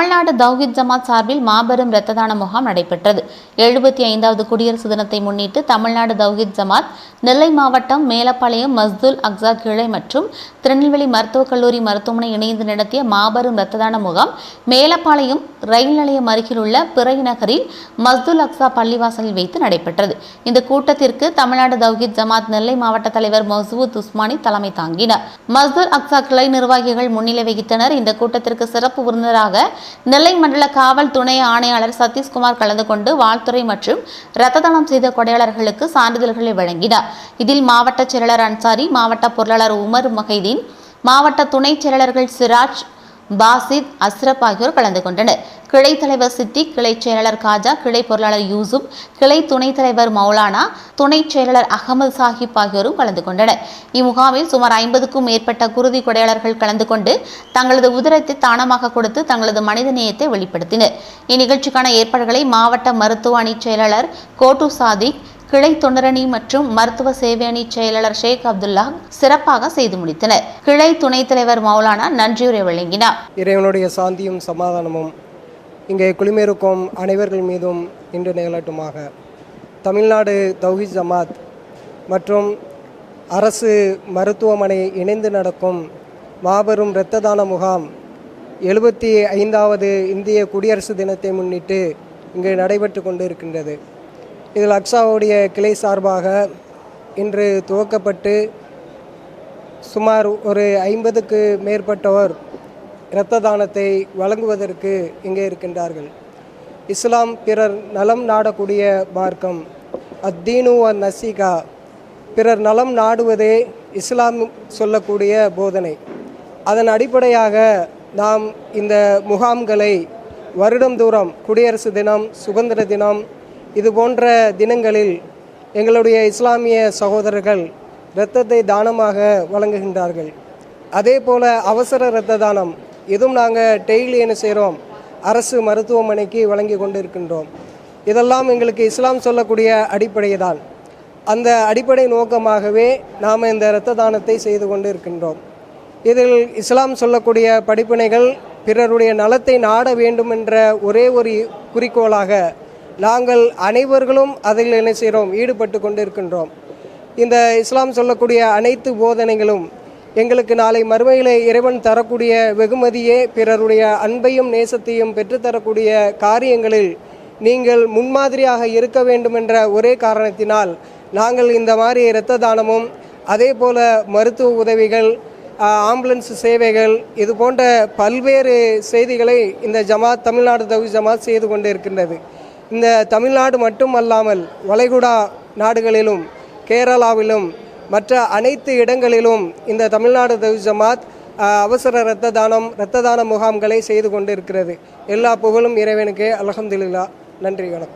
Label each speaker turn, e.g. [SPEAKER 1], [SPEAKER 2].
[SPEAKER 1] தமிழ்நாடு தௌஹித் ஜமாத் சார்பில் மாபெரும் இரத்த தான முகாம் நடைபெற்றது. எழுபத்தி ஐந்தாவது குடியரசு தினத்தை முன்னிட்டு தமிழ்நாடு தௌஹித் ஜமாத் நெல்லை மாவட்டம் மேலப்பாளையம் மஸ்துல் அக்ஸா கிளை மற்றும் திருநெல்வேலி மருத்துவக் கல்லூரி மருத்துவமனை இணைந்து நடத்திய மாபெரும் இரத்த தான முகாம் மேலப்பாளையம் ரயில் நிலையம் அருகில் உள்ள பிறை நகரில் மஸ்துல் அக்ஸா பள்ளிவாசலில் வைத்து நடைபெற்றது. இந்த கூட்டத்திற்கு தமிழ்நாடு தௌஹித் ஜமாத் நெல்லை மாவட்ட தலைவர் மசூத் உஸ்மானி தலைமை தாங்கினார். மஸ்துல் அக்ஸா கிளை நிர்வாகிகள் முன்னிலை வகித்தனர். இந்த கூட்டத்திற்கு சிறப்பு விருந்தராக நெல்லை மண்டல காவல் துணை ஆணையாளர் சதீஷ்குமார் கலந்து கொண்டு வாழ்த்துறை மற்றும் இரத்த தானம் செய்த கொடையாளர்களுக்கு சான்றிதழ்களை வழங்கினார். இதில் மாவட்ட செயலாளர் அன்சாரி மாவட்ட பொருளாளர் உமர் மஹைதீன் மாவட்ட துணைச் செயலாளர்கள் சிராஜ் பாசித் அஸ்ரப் ஆகியோர் கலந்து கொண்டனர். கிளை தலைவர் சித்திக் கிளை செயலாளர் காஜா கிளை பொருளாளர் யூசுப் கிளை துணைத் தலைவர் மௌலானா துணைச் செயலாளர் அகமது சாஹிப் ஆகியோரும் கலந்து கொண்டனர். இம்முகாமில் சுமார் ஐம்பதுக்கும் மேற்பட்ட குருதி கொடையாளர்கள் கலந்து கொண்டு தங்களது உதிரத்தை தானமாக கொடுத்து தங்களது மனித நேயத்தை வெளிப்படுத்தினர். இந்நிகழ்ச்சிக்கான ஏற்பாடுகளை மாவட்ட மருத்துவ அணி செயலாளர் கோட்டு சாதிக் கிளை தொண்டரணி மற்றும் மருத்துவ சேவை அணி செயலாளர் ஷேக் அப்துல்லா சிறப்பாக செய்து முடித்தனர். கிளை துணைத் தலைவர் மௌலானா நன்றியுரை வழங்கினார்.
[SPEAKER 2] இறைவனுடைய சாந்தியும் சமாதானமும் இங்கே குளிமேருக்கும் அனைவர்கள் மீதும் இன்று நிகழட்டுமாக. தமிழ்நாடு தௌஹி ஜமாத் மற்றும் அரசு மருத்துவமனை இணைந்து நடக்கும் மாபெரும் இரத்த தான முகாம் எழுபத்தி ஐந்தாவது இந்திய குடியரசு தினத்தை முன்னிட்டு இங்கு நடைபெற்று கொண்டு இருக்கின்றது இதில் அக்ஸாவுடைய கிளை சார்பாக இன்று துவக்கப்பட்டு சுமார் ஒரு ஐம்பதுக்கு மேற்பட்டவர் இரத்த தானத்தை வழங்குவதற்கு இங்கே இருக்கின்றார்கள். இஸ்லாம் பிறர் நலம் நாடக்கூடிய மார்க்கம். அத்தீனு அ நசீகா பிறர் நலம் நாடுவதே இஸ்லாம் சொல்லக்கூடிய போதனை. அதன் அடிப்படையாக நாம் இந்த முகாம்களை வருடந்தோறும் குடியரசு தினம் சுதந்திர தினம் இது போன்ற தினங்களில் எங்களுடைய இஸ்லாமிய சகோதரர்கள் இரத்தத்தை தானமாக வழங்குகின்றார்கள். அதே போல் அவசர இரத்த தானம் இதுவும் நாங்கள் டெய்லி என்ன செய்கிறோம் அரசு மருத்துவமனைக்கு வழங்கி கொண்டு இருக்கின்றோம் இதெல்லாம் எங்களுக்கு இஸ்லாம் சொல்லக்கூடிய அடிப்படை தான். அந்த அடிப்படை நோக்கமாகவே நாம் இந்த இரத்த தானத்தை செய்து கொண்டு இருக்கின்றோம் இதில் இஸ்லாம் சொல்லக்கூடிய படிப்பினைகள் பிறருடைய நலத்தை நாட வேண்டும் என்ற ஒரே ஒரு குறிக்கோளாக நாங்கள் அனைவர்களும் அதில் என்ன செய்கிறோம் ஈடுபட்டு கொண்டு இருக்கின்றோம் இந்த இஸ்லாம் சொல்லக்கூடிய அனைத்து போதனைகளும் எங்களுக்கு நாளை மறுமையிலே இறைவன் தரக்கூடிய வெகுமதியே பிறருடைய அன்பையும் நேசத்தையும் பெற்றுத்தரக்கூடிய காரியங்களில் நீங்கள் முன்மாதிரியாக இருக்க வேண்டும் என்ற ஒரே காரணத்தினால் நாங்கள் இந்த மாதிரி இரத்த தானமும் அதே போல மருத்துவ உதவிகள் ஆம்புலன்ஸ் சேவைகள் இது போன்ற பல்வேறு செய்திகளை இந்த ஜமாத் தமிழ்நாடு தவி ஜமாத் செய்து கொண்டு இருக்கின்றது இந்த தமிழ்நாடு மட்டும் அல்லாமல் வளைகுடா நாடுகளிலும் கேரளாவிலும் மற்ற அனைத்து இடங்களிலும் இந்த தமிழ்நாடு தவி ஜமாத் அவசர இரத்த தானம் இரத்த தான முகாம்களை செய்து கொண்டு இருக்கிறது எல்லா புகழும் இறைவனுக்கே அலகம்துல்லா நன்றி வணக்கம்.